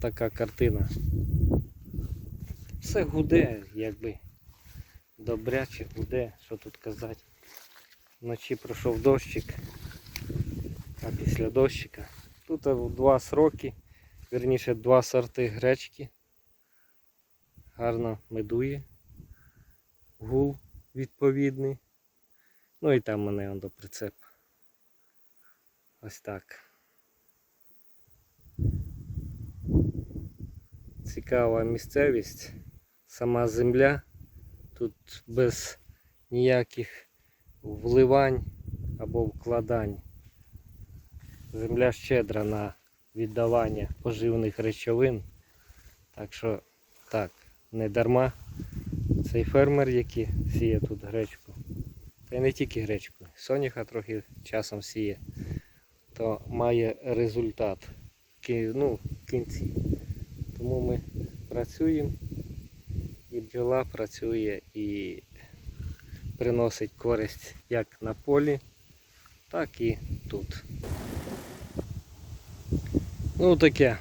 Така картина. Все гуде, якби. Добряче гуде, що тут казати. Вночі пройшов дощик, а після дощика. Тут е, два сроки, вірніше два сорти гречки. Гарно медує. Гул відповідний. Ну і там мене до прицеп. Ось так. Цікава місцевість. Сама земля. Тут без ніяких вливань або вкладань. Земля щедра на віддавання поживних речовин. Так що так, не дарма цей фермер, який сіє тут гречку. Та й не тільки гречку, соняха трохи часом сіє, то має результат ну, в кінці. Тому ми працюємо і бджола працює і приносить користь як на полі, так і тут. Ну таке.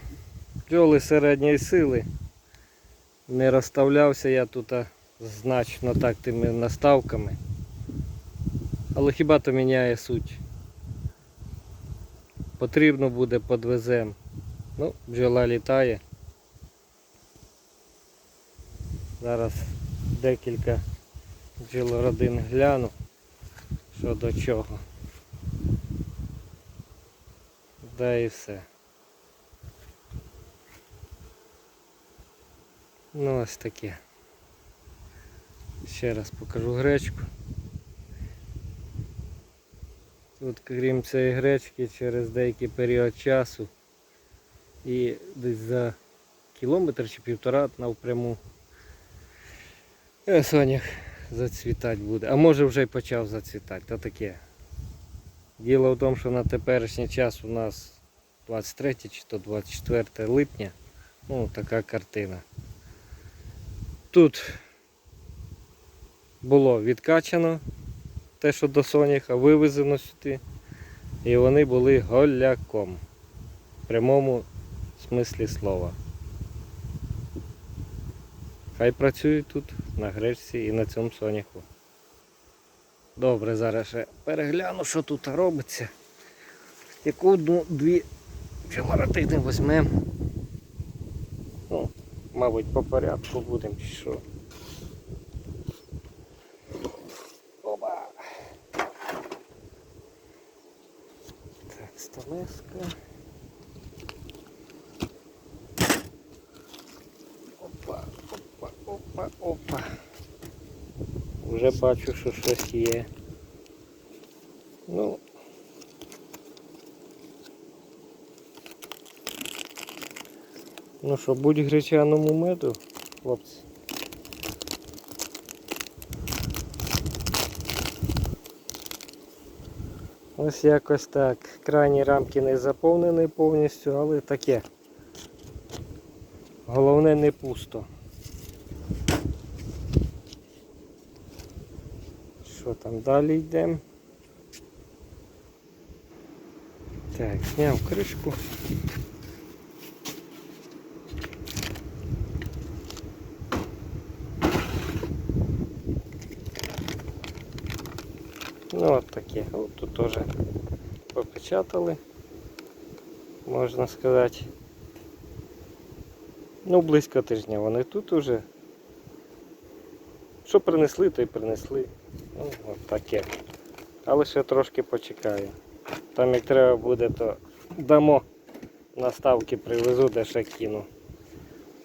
Бджоли середньої сили. Не розставлявся я тут значно так тими наставками. Але хіба то міняє суть? Потрібно буде подвезем. Ну, бджола літає. Зараз декілька бджолородин гляну, що до чого. Да і все. Ну ось таке. Ще раз покажу гречку. Тут крім цієї гречки через деякий період часу і десь за кілометр чи півтора навпряму сонях зацвітати буде. А може вже й почав зацвітати, то таке. Діло в тому, що на теперішній час у нас 23 чи то 24 липня. Ну, така картина. Тут було відкачано те, що до соняха, вивезено сюди. І вони були голяком. В прямому смислі слова. Хай працюють тут, на гречці і на цьому соняху. Добре, зараз ще перегляну, що тут робиться. Яку одну, дві чемаратини візьмемо. Ну, мабуть, по порядку будемо чи що. Оба. Так, столеска. Опа, опа. Вже бачу, що щось є. Ну. Ну що, будь гречаному меду, хлопці. Ось якось так. Крайні рамки не заповнені повністю, але таке. Головне не пусто. Що там далі йдемо? Так, зняв кришку. Ну от таке. От тут теж попечатали, можна сказати. Ну, близько тижня вони тут уже. Що принесли, то й принесли. Ну, от таке. Але ще трошки почекаю. Там як треба буде, то дамо наставки привезу, де ще кину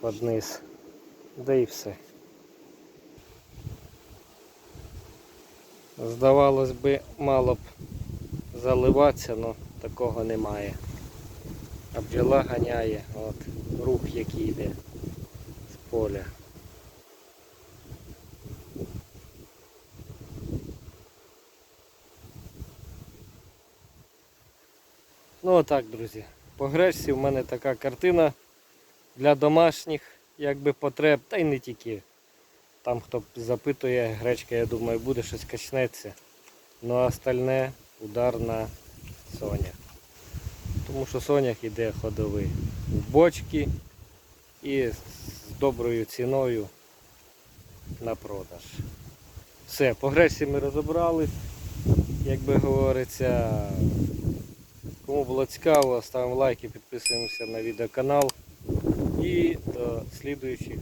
під низ. Да і все. Здавалось би, мало б заливатися, але такого немає. А бджола ганяє, от, рух який йде з поля. Ну отак, друзі. По гречці в мене така картина для домашніх якби потреб, та й не тільки. Там хто запитує, гречка, я думаю, буде щось качнеться. Ну а остальне удар на соня. Тому що сонях іде ходовий в бочки і з доброю ціною на продаж. Все, по гречці ми розібрали, як би говориться. Кому було цікаво, ставимо лайки, підписуємося на відеоканал і до слідуючих.